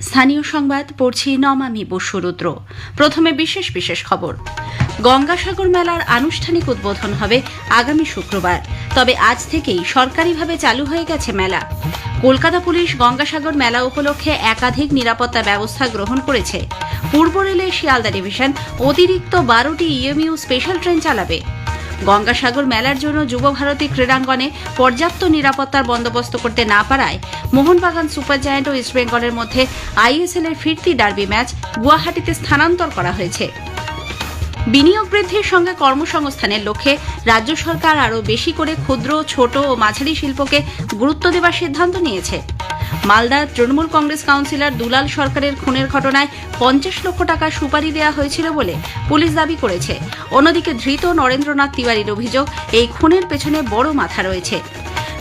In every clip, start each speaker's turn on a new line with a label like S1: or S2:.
S1: স্থানীয় সংবাদ, পড়ছি নমামি বসুরুদ্র প্রথমে বিশেষ বিশেষ খবর। গঙ্গাসাগর মেলার আনুষ্ঠানিক উদ্বোধন হবে আগামী শুক্রবার। তবে আজ থেকেই সরকারিভাবে চালু হয়ে গেছে মেলা। কলকাতা পুলিশ গঙ্গাসাগর মেলা উপলক্ষে একাধিক নিরাপত্তা ব্যবস্থা গ্রহণ করেছে। পূর্ব রেলের শিয়ালদা ডিভিশন অতিরিক্ত বারোটি ইএমইউ স্পেশাল ট্রেন চালাবে। গঙ্গাসাগর মেলার জন্য যুব ভারতী ক্রীড়াঙ্গনে পর্যাপ্ত নিরাপত্তার বন্দোবস্ত করতে না পারায় মোহনবাগান সুপার জায়ান্ট ও ইস্টবেঙ্গলের মধ্যে আইএসএল এর ফিরতি ডার্বি ম্যাচ গুয়াহাটিতে স্থানান্তর করা হয়েছে। বিনিয়োগ বৃদ্ধির সঙ্গে কর্মসংস্থানের লক্ষ্যে রাজ্য সরকার আরও বেশি করে ক্ষুদ্র, ছোট ও মাঝারি শিল্পকে গুরুত্ব দেওয়ার সিদ্ধান্ত নিয়েছে। মালদার তৃণমূল কংগ্রেস কাউন্সিলর দুলাল সরকারের খুনের ঘটনায় পঞ্চাশ লক্ষ টাকা সুপারি দেওয়া হয়েছিল বলে পুলিশ দাবি করেছে। অন্যদিকে ধৃত নরেন্দ্রনাথ তিওয়ারির অভিযোগ, এই খুনের পেছনে বড় মাথা রয়েছে।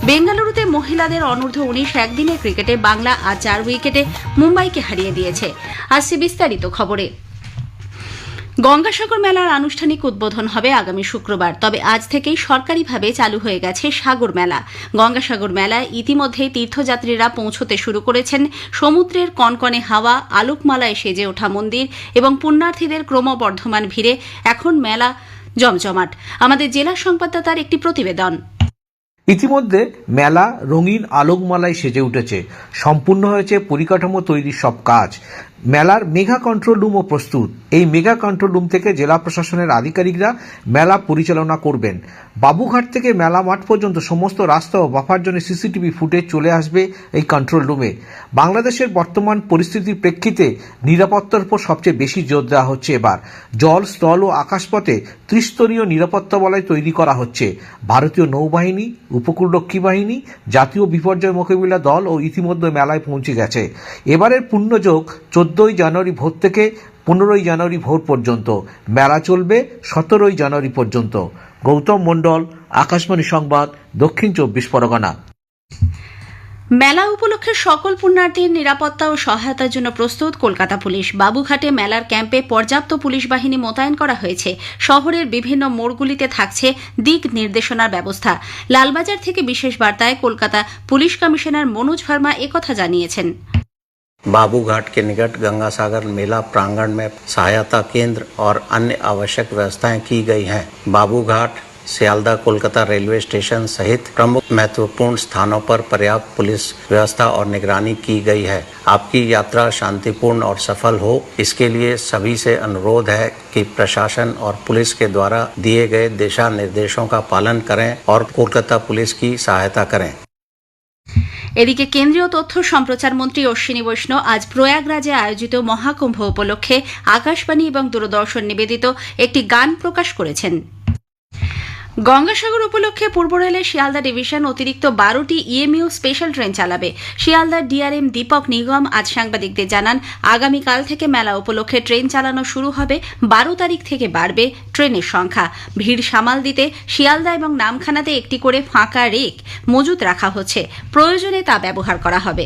S1: বেঙ্গালুরুতে মহিলাদের অনূর্ধ্ব উনিশ একদিনের ক্রিকেটে বাংলা আর চার উইকেটে মুম্বাইকে হারিয়ে দিয়েছে। আসছে বিস্তারিত খবরে। গঙ্গাসাগর মেলার আনুষ্ঠানিক উদ্বোধন হবে আগামী শুক্রবার। তবে আজ থেকেই সরকারিভাবে চালু হয়ে গেছে সাগর মেলা। গঙ্গাসাগর মেলায় ইতিমধ্যেই তীর্থযাত্রীরা পৌঁছতে শুরু করেছেন। সমুদ্রের কনকনে হাওয়া, আলোকমালায় সেজে ওঠা মন্দির এবং পুণ্যার্থীদের ক্রমবর্ধমান ভিড়ে এখন মেলা জমজমাট। আমাদের জেলা সংবাদদাতার একটি প্রতিবেদন।
S2: ইতিমধ্যে মেলা রঙিন আলোকমালায় সেজে উঠেছে। সম্পূর্ণ হয়েছে পরিকাঠামো তৈরির সব কাজ। মেলার মেগা কন্ট্রোল রুমও প্রস্তুত। এই মেগা কন্ট্রোল রুম থেকে জেলা প্রশাসনের আধিকারিকরা মেলা পরিচালনা করবেন। বাবুঘাট থেকে মেলা মাঠ পর্যন্ত সমস্ত রাস্তা ও বাফার জন্য সিসিটিভি ফুটেজ চলে আসবে এই কন্ট্রোল রুমে বাংলাদেশের বর্তমান পরিস্থিতির প্রেক্ষিতে নিরাপত্তার উপর সবচেয়ে বেশি জোর দেওয়া হচ্ছে এবার। জল, স্থল ও আকাশপথে ত্রিস্তরীয় নিরাপত্তা বলয় তৈরি করা হচ্ছে। ভারতীয় নৌবাহিনী উপকূলরক্ষী বাহিনী, জাতীয় বিপর্যয় মোকাবিলা দল ও ইতিমধ্যে মেলায় পৌঁছে গেছে। এবারের পূর্ণযোগ চোদ্দই জানুয়ারি ভোর থেকে পনেরোই জানুয়ারি ভোর পর্যন্ত। মেলা চলবে সতেরোই জানুয়ারি পর্যন্ত। গৌতম মণ্ডল, আকাশবাণী সংবাদ, দক্ষিণ চব্বিশ পরগনা।
S1: মেলা উপলক্ষে সকল পুণ্যার্থীর নিরাপত্তা ও সহায়তার জন্য প্রস্তুত কলকাতা পুলিশ। বাবুঘাটে মেলার ক্যাম্পে পর্যাপ্ত পুলিশ বাহিনী মোতায়েন করা হয়েছে। শহরের বিভিন্ন মোড়গুলিতে থাকছে দিক নির্দেশনার ব্যবস্থা। লালবাজার থেকে বিশেষ বার্তায় কলকাতা পুলিশ কমিশনার মনোজ ভার্মা একথা জানিয়েছেন।
S3: बाबूघाट के निकट गंगा सागर मेला प्रांगण में सहायता केंद्र और अन्य आवश्यक व्यवस्थाएँ की गई हैं। बाबूघाट, सियालदा कोलकाता रेलवे स्टेशन सहित प्रमुख महत्वपूर्ण स्थानों पर पर्याप्त पुलिस व्यवस्था और निगरानी की गई है। आपकी यात्रा शांतिपूर्ण और सफल हो। इसके लिए सभी से अनुरोध है कि प्रशासन और पुलिस के द्वारा दिए गए दिशा निर्देशों का पालन करें और कोलकाता पुलिस की सहायता करें।
S1: এদিকে কেন্দ্রীয় তথ্য সম্প্রচার মন্ত্রী অশ্বিনী বৈষ্ণব আজ প্রয়াগরাজে আয়োজিত মহাকুম্ভ উপলক্ষে আকাশবাণী এবং দূরদর্শন নিবেদিত একটি গান প্রকাশ করেছেন। গঙ্গাসাগর উপলক্ষে পূর্ব রেলের শিয়ালদা ডিভিশন অতিরিক্ত বারোটি ইএমইউ স্পেশাল ট্রেন চালাবে। শিয়ালদার ডিআরএম দীপক নিগম আজ সাংবাদিকদের জানান, আগামীকাল থেকে মেলা উপলক্ষে ট্রেন চালানো শুরু হবে, বারো তারিখ থেকে বাড়বে ট্রেনের সংখ্যা। ভিড় সামাল দিতে শিয়ালদা এবং নামখানাতে একটি করে ফাঁকা রেক মজুত রাখা হচ্ছে। প্রয়োজনে তা ব্যবহার করা হবে।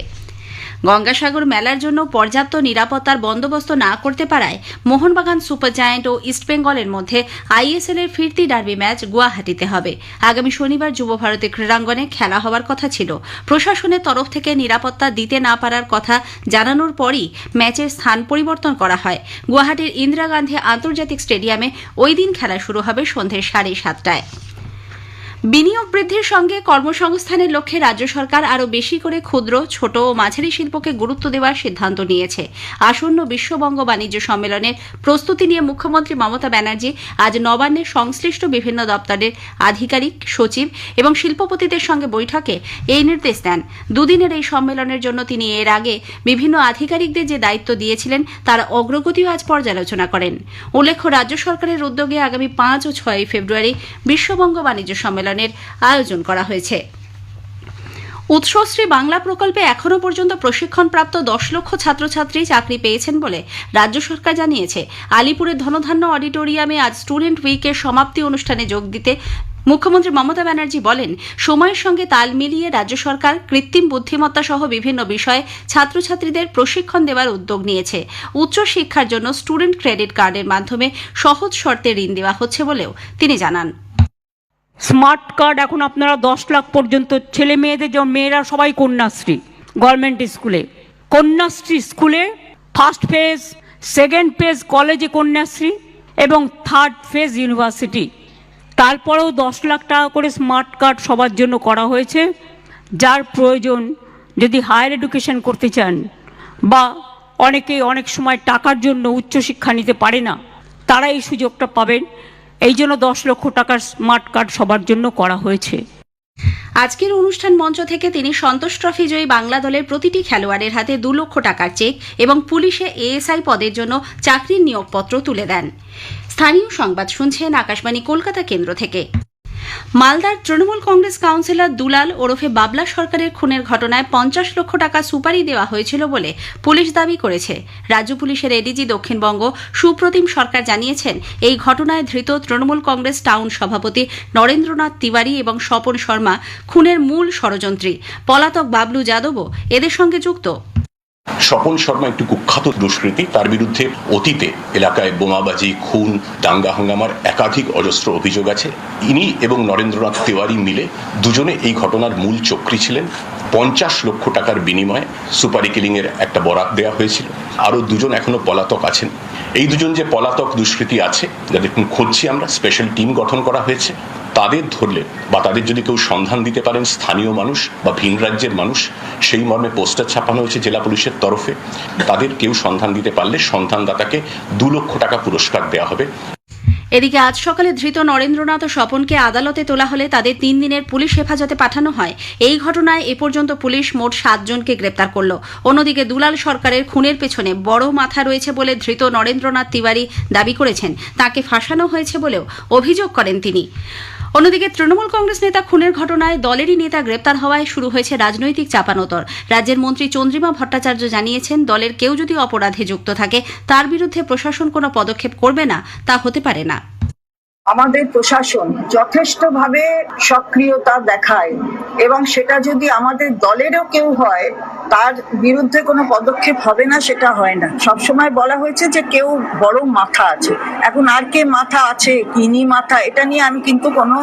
S1: গঙ্গাসাগর মেলার জন্য পর্যাপ্ত নিরাপত্তার বন্দোবস্ত না করতে পারায় মোহনবাগান সুপার জায়ান্ট ও ইস্টবেঙ্গলের মধ্যে আইএসএল এর ফিরতি ডার্বি ম্যাচ গুয়াহাটিতে হবে। আগামী শনিবার যুব ভারতী ক্রীড়াঙ্গনে খেলা হওয়ার কথা ছিল। প্রশাসনের তরফ থেকে নিরাপত্তা দিতে না পারার কথা জানানোর পরই ম্যাচের স্থান পরিবর্তন করা হয়। গুয়াহাটির ইন্দিরা গান্ধী আন্তর্জাতিক স্টেডিয়ামে ওই দিন খেলা শুরু হবে সন্ধ্যে সাড়ে সাতটায়। বিনিয়োগ বৃদ্ধির সঙ্গে কর্মসংস্থানের লক্ষ্যে রাজ্য সরকার আরও বেশি করে ক্ষুদ্র, ছোট ও মাঝারি শিল্পকে গুরুত্ব দেওয়ার সিদ্ধান্ত নিয়েছে। আসন্ন বিশ্ববঙ্গ বাণিজ্য সম্মেলনের প্রস্তুতি নিয়ে মুখ্যমন্ত্রী মমতা ব্যানার্জি আজ নবান্নে সংশ্লিষ্ট বিভিন্ন দপ্তরের আধিকারিক, সচিব এবং শিল্পপতিদের সঙ্গে বৈঠকে এই নির্দেশ দেন। দুদিনের এই সম্মেলনের জন্য তিনি এর আগে বিভিন্ন আধিকারিকদের যে দায়িত্ব দিয়েছিলেন, তার অগ্রগতিও আজ পর্যালোচনা করেন। উল্লেখ্য, রাজ্য সরকারের উদ্যোগে আগামী পাঁচ ও ছয় ফেব্রুয়ারি বিশ্ববঙ্গ বাণিজ্য সম্মেলনের আয়োজন করা হয়েছে। উৎসশ্রী বাংলা প্রকল্পে এখনও পর্যন্ত প্রশিক্ষণপ্রাপ্ত দশ লক্ষ ছাত্রছাত্রী চাকরি পেয়েছেন বলে রাজ্য সরকার জানিয়েছে। আলিপুরের ধনধান্য অডিটোরিয়ামে আজ স্টুডেন্ট উইকের সমাপ্তি অনুষ্ঠানে যোগ দিতে মুখ্যমন্ত্রী মমতা ব্যানার্জি বলেন, সময়ের সঙ্গে তাল মিলিয়ে রাজ্য সরকার কৃত্রিম বুদ্ধিমত্তা সহ বিভিন্ন বিষয়ে ছাত্রছাত্রীদের প্রশিক্ষণ দেওয়ার উদ্যোগ নিয়েছে। উচ্চশিক্ষার জন্য স্টুডেন্ট ক্রেডিট কার্ডের মাধ্যমে সহজ শর্তে ঋণ দেওয়া হচ্ছে বলেও তিনি জানান।
S4: স্মার্ট কার্ড এখন আপনারা দশ লাখ পর্যন্ত ছেলে মেয়েদের যেমন মেয়েরা সবাই কন্যাশ্রী, গভর্নমেন্ট স্কুলে। কন্যাশ্রী স্কুলে ফার্স্ট ফেজ সেকেন্ড ফেজ কলেজে কন্যাশ্রী এবং থার্ড ফেজ ইউনিভার্সিটি তারপরেও দশ লাখ টাকা করে স্মার্ট কার্ড সবার জন্য করা হয়েছে। যার প্রয়োজন যদি হায়ার এডুকেশন করতে চান বা অনেকেই অনেক সময় টাকার জন্য উচ্চশিক্ষা নিতে পারে না, তারা এই সুযোগটা পাবেন। এই জন্য দশ লক্ষ টাকার স্মার্ট কার্ড সবার জন্য করা হয়েছে।
S1: আজকের অনুষ্ঠান মঞ্চ থেকে তিনি সন্তোষ ট্রফি জয়ী বাংলা দলের প্রতিটি খেলোয়াড়ের হাতে দু লক্ষ টাকার চেক এবং পুলিশে এএসআই পদের জন্য চাকরির নিয়োগপত্র তুলে দেন। স্থানীয় সংবাদ শুনছেন আকাশবাণী কলকাতা কেন্দ্র থেকে। মালদার তৃণমূল কংগ্রেস কাউন্সিলর দুলাল ওরফে বাবলা সরকারের খুনের ঘটনায় পঞ্চাশ লক্ষ টাকা সুপারি দেওয়া হয়েছিল বলে পুলিশ দাবি করেছে। রাজ্য পুলিশের এডিজি দক্ষিণবঙ্গ সুপ্রতিম সরকার জানিয়েছেন, এই ঘটনায় ধৃত তৃণমূল কংগ্রেস টাউন সভাপতি নরেন্দ্রনাথ তিওয়ারি এবং স্বপন শর্মা খুনের মূল ষড়যন্ত্রী। পলাতক বাবলু যাদবও এদের সঙ্গে যুক্ত।
S5: স্বপন শর্মা একটি কুখ্যাত দুষ্কৃতী, তার বিরুদ্ধে অতীতে এলাকায় বোমাবাজি, খুন, দাঙ্গা হাঙ্গামার একাধিক অজস্র অভিযোগ আছে। ইনি এবং নরেন্দ্রনাথ তিওয়ারি মিলে দুজনে এই ঘটনার মূল চক্রী ছিলেন। পঞ্চাশ লক্ষ টাকার বিনিময়ে সুপারি কিলিং এর একটা বরাত দেওয়া হয়েছিল। আরও দুজন এখনও পলাতক আছেন। এই দুজন যে পলাতক দুষ্কৃতী আছে, যাদের খুঁজছি আমরা স্পেশাল টিম গঠন করা হয়েছে। তাদের ধরলে বা তাদের যদি কেউ সন্ধান দিতে পারেন স্থানীয় মানুষ বা ভিন রাজ্যের মানুষ, সেই মর্মে পোস্টার ছাপানো হয়েছে জেলা পুলিশের তরফে। তাদের কেউ সন্ধান দিতে পারলে সন্ধানদাতাকে দু লক্ষ টাকা পুরস্কার দেওয়া হবে।
S1: এদিকে আজ সকালে ধৃত নরেন্দ্রনাথ ও স্বপনকে আদালতে তোলা হলে তাদের তিন দিনের পুলিশ হেফাজতে পাঠানো হয়। এই ঘটনায় এ পর্যন্ত পুলিশ মোট সাতজনকে গ্রেপ্তার করল। অন্যদিকে দুলাল সরকারের খুনের পেছনে বড় মাথা রয়েছে বলে ধৃত নরেন্দ্রনাথ তিওয়ারি দাবি করেছেন। তাকে ফাঁসানো হয়েছে বলেও অভিযোগ করেন তিনি। অন্যদিকে তৃণমূল কংগ্রেস নেতা খুনের ঘটনায় দলেরই নেতা গ্রেপ্তার হওয়ায় শুরু হয়েছে রাজনৈতিক চাপানোতর। রাজ্যের মন্ত্রী চন্দ্রিমা ভট্টাচার্য জানিয়েছেন, দলের কেউ যদি অপরাধে যুক্ত থাকে, তার বিরুদ্ধে প্রশাসন কোনো পদক্ষেপ করবে না, তা হতে পারে না।
S6: আমাদের প্রশাসন যথেষ্টভাবে সক্রিয়তা দেখায় এবং সেটা যদি আমাদের দলেরও কেউ হয় তার বিরুদ্ধে কোনো পদক্ষেপ হবে না সেটা হয় না। সবসময় বলা হয়েছে যে কেউ বড় মাথা আছে। এখন আর কে মাথা আছে কিনি মাথা এটা নিয়ে আমি কিন্তু কোনো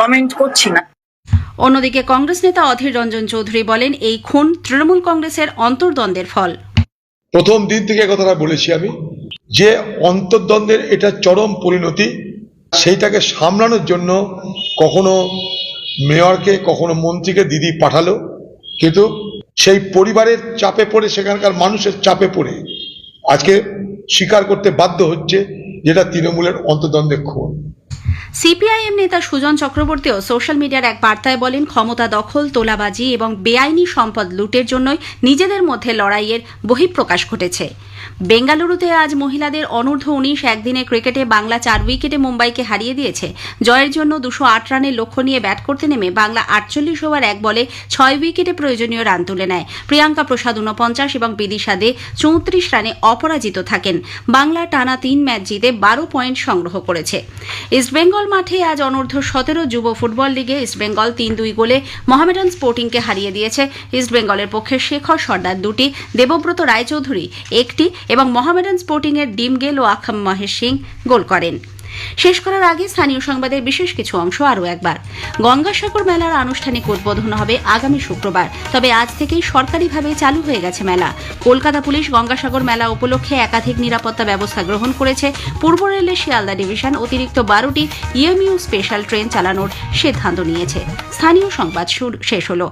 S6: কমেন্ট করছি না।
S1: অন্যদিকে কংগ্রেস নেতা অধীর রঞ্জন চৌধুরী বলেন এই খুন তৃণমূল কংগ্রেসের অন্তর্দ্বন্দ্বের ফল।
S7: প্রথম দিন থেকে কথাটা বলেছি আমি যে অন্তর্দ্বন্দ্বের এটা চরম পরিণতি সেইটাকে সামলানোর জন্য কখনো মেয়রকে, কখনো মন্ত্রীকে দিদি পাঠালো। কিন্তু সেই পরিবারের চাপে পড়ে, সেখানকার মানুষের চাপে পড়ে আজকে স্বীকার করতে বাধ্য হচ্ছে যেটা তৃণমূলের অন্তর্দ্বন্দ্বের খুন।
S1: সিপিআইএম নেতা সুজন চক্রবর্তীও সোশ্যাল মিডিয়ার এক বার্তায় বলেন, ক্ষমতা দখল, তোলাবাজি এবং বেআইনি সম্পদ লুটের জন্যই নিজেদের মধ্যে লড়াইয়ের বহিঃপ্রকাশ ঘটেছে। বেঙ্গালুরুতে আজ মহিলাদের অনূর্ধ্ব উনিশ একদিনের ক্রিকেটে বাংলা চার উইকেটে মুম্বাইকে হারিয়ে দিয়েছে। জয়ের জন্য দুশো আট রানের লক্ষ্য নিয়ে ব্যাট করতে নেমে বাংলা আটচল্লিশ ওভার এক বলে ছয় উইকেটে প্রয়োজনীয় রান তুলে নেয়। প্রিয়াঙ্কা প্রসাদ ঊনপঞ্চাশ এবং বিদিশা দে চৌত্রিশ রানে অপরাজিত থাকেন। বাংলা টানা তিন ম্যাচ জিতে বারো পয়েন্ট সংগ্রহ করেছে। ইস্টবেঙ্গল মাঠে আজ অনূর্ধ্ব সতেরো যুব ফুটবল লিগে ইস্টবেঙ্গল তিন দুই গোলে মহামেডান স্পোর্টিংকে হারিয়ে দিয়েছে। ইস্টবেঙ্গলের পক্ষে শেখর সর্দার দুটি, দেবব্রত রায়চৌধুরী একটি এবং মোহামেডান স্পোর্টিং এর ডিমগেল ও আখাম মহেশ সিং গোল করেন। শেষ করার আগে স্থানীয় সংবাদের বিশেষ কিছু অংশ আরও একবার। গঙ্গাসাগর মেলার আনুষ্ঠানিক উদ্বোধন হবে আগামী শুক্রবার। তবে আজ থেকেই সরকারিভাবে চালু হয়ে গেছে মেলা। কলকাতা পুলিশ গঙ্গাসাগর মেলা উপলক্ষে একাধিক নিরাপত্তা ব্যবস্থা গ্রহণ করেছে। পূর্ব রেলের শিয়ালদা ডিভিশন অতিরিক্ত বারোটি ইএমইউ স্পেশাল ট্রেন চালানোর সিদ্ধান্ত নিয়েছে। স্থানীয় সংবাদ শেষ হলো।